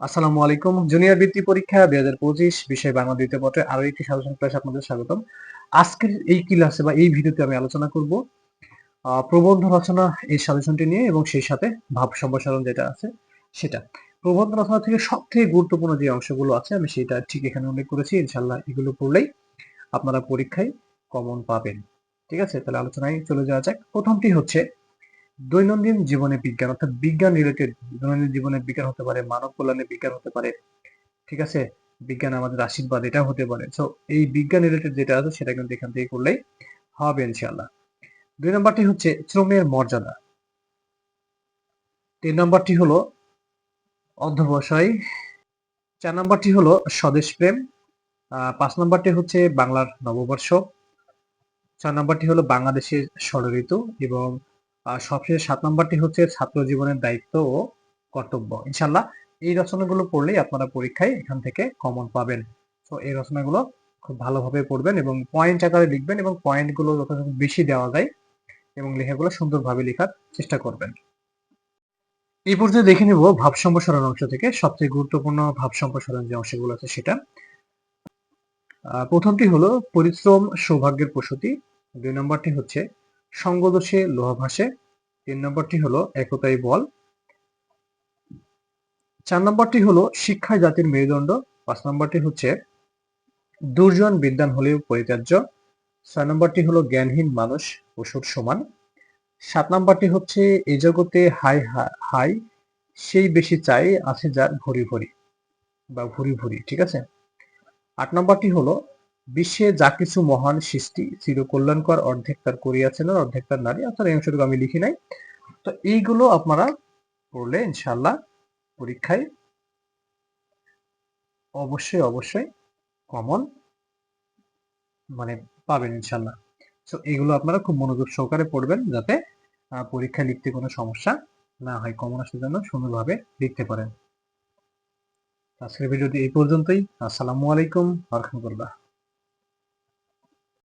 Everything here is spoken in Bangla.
আসসালামু আলাইকুম। জুনিয়র বৃত্তি পরীক্ষা দুই হাজার পঁচিশ বিষয় বাংলা দ্বিতীয় পত্রে আরও একটি সাজেশন ক্লাস আপনাদের স্বাগতম। আজকের এই ক্লাসে বা এই ভিডিওতে আমি আলোচনা করব প্রবন্ধ রচনা এই সাজেশনটি নিয়ে এবং সেই সাথে ভাব সম্প্রসারণ যেটা আছে সেটা। প্রবন্ধ রচনা থেকে সব থেকে গুরুত্বপূর্ণ যে অংশগুলো আছে, আমি সেটা ঠিক এখানে উল্লেখ করেছি। ইনশাল্লাহ এগুলো পড়লেই আপনারা পরীক্ষায় কমন পাবেন। ঠিক আছে? তাহলে আলোচনায় চলে যাওয়া যাক। প্রথমটি হচ্ছে দৈনন্দিন জীবনে বিজ্ঞান, অর্থাৎ বিজ্ঞান রিলেটেড দৈনন্দিন জীবনে বিজ্ঞান হতে পারে, মানব কল্যাণে বিজ্ঞান হতে পারে, ঠিক আছে? বিজ্ঞান আমাদের আশীর্বাদ এটা হতে পারে। সো এই বিজ্ঞান রিলেটেড যেটা আছে, সেটা কিন্তু এখান থেকে করলেই হবে ইনশাল্লাহ দুই নম্বরটি হচ্ছে শ্রমের মর্যাদা। তিন নম্বরটি হলো অধ্যবসায়, চার নম্বরটি হলো স্বদেশ প্রেম পাঁচ নম্বরটি হচ্ছে বাংলার নববর্ষ, চার নম্বরটি হলো বাংলাদেশের ষড়ঋতু এবং সবশেষে সাত নম্বরটি হচ্ছে ছাত্র জীবনের দায়িত্ব ও কর্তব্য। ইনশাল্লাহ এই রচনাগুলো পড়লেই আপনারা পরীক্ষায় এখান থেকে কমন পাবেন। তো এই রচনাগুলো খুব ভালোভাবে পড়বেন এবং পয়েন্ট আকারে লিখবেন এবং পয়েন্টগুলো যথাযথ বেশি দেওয়া যায় এবং লেখাগুলো সুন্দরভাবে লেখার চেষ্টা করবেন। এই পর্যায়ে দেখে নেব ভাব সম্প্রসারণ অংশ থেকে সবচেয়ে গুরুত্বপূর্ণ ভাব সম্প্রসারণ যে অংশগুলো আছে সেটা। প্রথমটি হলো পরিশ্রম সৌভাগ্যের প্রসূতি। দুই নম্বরটি হচ্ছে সঙ্গদোষে লোহা ভাসে। তিন নম্বরটি হলো একতাই বল। চার নম্বরটি হলো শিক্ষা জাতির মেরুদণ্ড। পাঁচ নম্বরটি হচ্ছে দুর্জন বিদ্যান হলেও পরিত্যাজ্য। ছয় নম্বরটি হলো জ্ঞানহীন মানুষ পশুর সমান। সাত নম্বরটি হচ্ছে এই জগতে হাই হাই সেই বেশি চাই আছে যার ভরি ভরি বা ভুরি ভুরি, ঠিক আছে? আট নম্বরটি হলো বিশ্বে যা কিছু মহান সৃষ্টি চির কল্যাণকর অর্ধেক তার করিয়াছেন আর অর্ধেক তার নারী অর্থাৎ এই অংশটুকু আমি লিখি নাই। তো এইগুলো আপনারা পড়লে ইনশাল্লাহ পরীক্ষায় অবশ্যই অবশ্যই কমন মানে পাবেন ইনশাল্লাহ তো এগুলো আপনারা খুব মনোযোগ সহকারে পড়বেন যাতে আহ, পরীক্ষায় লিখতে কোনো সমস্যা না হয় কমন আসার জন্য সুন্দরভাবে লিখতে পারেন। আজকের ভিডিওটি এই পর্যন্তই। আসসালামু আলাইকুম রহমতুল্লাহ